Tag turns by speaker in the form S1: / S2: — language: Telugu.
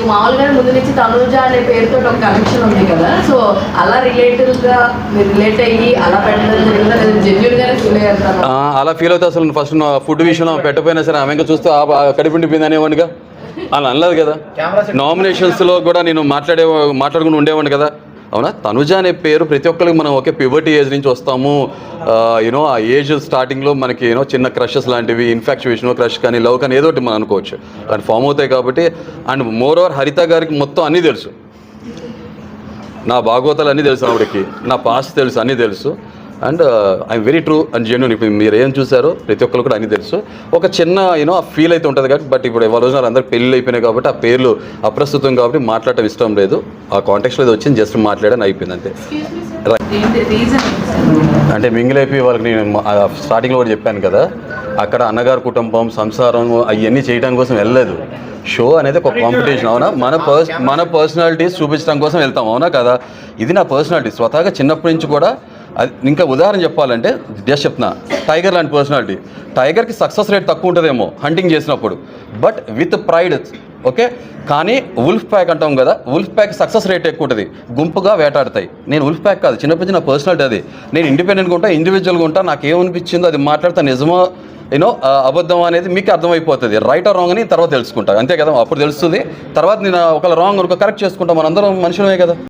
S1: నీకు మామూలుగానే ముందు నుంచి తనుజ అనే పేరుతో ఒక కనెక్షన్ ఉంది కదా. సో అలా రిలేటెడ్గా మీరు రిలేట్ అయ్యి అలా పెట్టడం జరిగిందా? లేదా జెన్యున్ గానే ఫీల్ అయ్యారు?
S2: ఆ, అలా ఫీల్ అవుతా అసలు ఫస్ట్ ఫుడ్ విషయంలో పెట్టపోయినా సరే ఆమె ఇంకా చూస్తే ఆ కడిపిండిపోయింది అనేవాడిగా అలా అనలేదు కదా. నామినేషన్స్లో కూడా నేను మాట్లాడే మాట్లాడుకుని ఉండేవాడిని కదా. అవునా? తనుజ అనే పేరు ప్రతి ఒక్కరికి మనం ఒకే పివర్టీ ఏజ్ నుంచి వస్తాము. యూనో ఆ ఏజ్ స్టార్టింగ్లో మనకి యూనో చిన్న క్రషెస్ లాంటివి ఇన్ఫాక్చువేషన్ క్రష్ కానీ లవ్ కానీ ఏదో ఒకటి మనం అనుకోవచ్చు. అది ఫామ్ అవుతాయి కాబట్టి అండ్ మోర్ ఓవర్ హరిత గారికి మొత్తం అన్నీ తెలుసు. నా భాగవతాలు అన్నీ తెలుసు ఆవిడకి. నా పాస్ట్ తెలుసు అన్నీ తెలుసు. And I'm very true and genuine ఇప్పుడు మీరు ఏం చూసారో ప్రతి ఒక్కరు కూడా అన్నీ తెలుసు. ఒక చిన్న యూనో ఆ ఫీల్ అయితే ఉంటుంది కాబట్టి బట్ ఇప్పుడు ఎవరి రోజున అందరూ పెళ్ళి అయిపోయినాయి కాబట్టి ఆ పేర్లు అప్రస్తుతం కాబట్టి మాట్లాడటం ఇష్టం లేదు. ఆ కాంటెక్స్లో ఇది వచ్చింది జస్ట్ మాట్లాడని అయిపోయింది అంతే. అంటే మింగిలైపోయి వాళ్ళకి నేను స్టార్టింగ్లో కూడా చెప్పాను కదా అక్కడ అన్నగారు కుటుంబం సంసారం అవన్నీ చేయడం కోసం వెళ్ళలేదు. షో అనేది ఒక కాంపిటీషన్ అవునా? మన పర్స్ మన పర్సనాలిటీస్ చూపించడం కోసం వెళ్తాం అవునా కదా? ఇది నా పర్సనాలిటీ స్వతహాగా చిన్నప్పటి నుంచి కూడా ఇంకా ఉదాహరణ చెప్పాలంటే జస్ట్ చెప్తున్నా టైగర్ లాంటి పర్సనాలిటీ టైగర్కి సక్సెస్ రేట్ తక్కువ ఉంటుందేమో హంటింగ్ చేసినప్పుడు. బట్ విత్ ప్రైడ్ ఓకే కానీ ఉల్ఫ్ ప్యాక్ అంటాం కదా ఉల్ఫ్ ప్యాక్ సక్సెస్ రేట్ ఎక్కువ ఉంటుంది. గుంపుగా వేటాడతాయి. నేను ఉల్ఫ్ ప్యాక్ కాదు చిన్నప్పటి నా పర్సనాలిటీ అది. నేను ఇండిపెండెంట్గా ఉంటా ఇండివిజువల్గా ఉంటా నాకు ఏమనిపించిందో అది మాట్లాడితే నిజమో యూనో అబద్ధం అనేది మీకు అర్థమైపోతుంది. రైట్ ఆర్ రాంగ్ అని తర్వాత తెలుసుకుంటా. అంతే కదా అప్పుడు తెలుస్తుంది. తర్వాత నేను ఒకవేళ రాంగ్ కరెక్ట్ చేసుకుంటాం. మనందరం మనుషులమే కదా.